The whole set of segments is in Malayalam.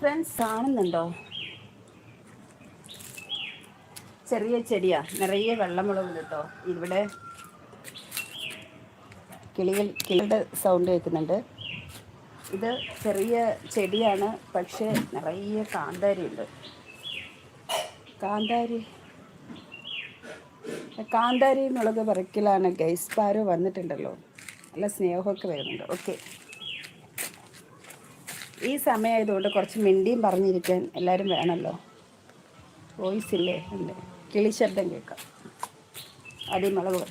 ഫ്രണ്ട്സ് കാണുന്നുണ്ടോ? ചെറിയ ചെടിയാ. നിറയെ വെള്ളമുളകുണ്ട് കേട്ടോ. ഇവിടെ കിളികൾ കിളിയുടെ സൗണ്ട് കേൾക്കുന്നുണ്ട്. ഇത് ചെറിയ ചെടിയാണ് പക്ഷേ നിറയെ കാന്താരി ഉണ്ട് കാന്താരി കാന്താരി മുളക് പറിക്കലാണ് ഗൈസ്. വന്നിട്ടുണ്ടല്ലോ. നല്ല സ്നേഹമൊക്കെ വരുന്നുണ്ട്. ഓക്കെ. ഈ സമയമായതുകൊണ്ട് കുറച്ച് മിണ്ടിയും പറഞ്ഞിരിക്കാൻ എല്ലാവരും വേണമല്ലോ. വോയിസ് ഇല്ലേ? ഉണ്ട് കിളി ശബ്ദം കേൾക്കാം. അടിമുളക്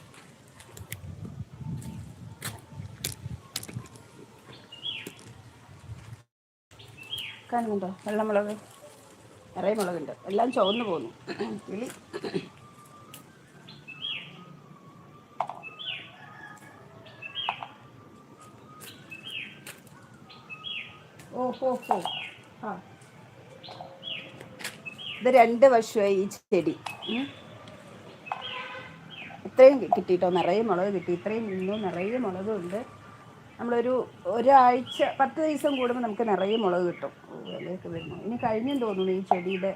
കാണുന്നുണ്ടോ? വെള്ളമുളക് നിറയെ മുളകുണ്ട്. എല്ലാം ചുവന്നു പോകുന്നു. കിളി ഓ ഹോ ആ. ഇത് രണ്ട് വർഷമായി ഈ ചെടി. ഇത്രയും കിട്ടിയിട്ടോ? നിറയെ മുളക് കിട്ടി. ഇത്രയും ഇന്നും നിറയെ മുളകുണ്ട് നമ്മളൊരു ഒരാഴ്ച പത്ത് ദിവസം കൂടുമ്പോൾ നമുക്ക് നിറയെ മുളക് കിട്ടും. വിലയൊക്കെ വരുന്നു. ഇനി കഴിഞ്ഞെന്ന് തോന്നുന്നു ഈ ചെടിയുടെ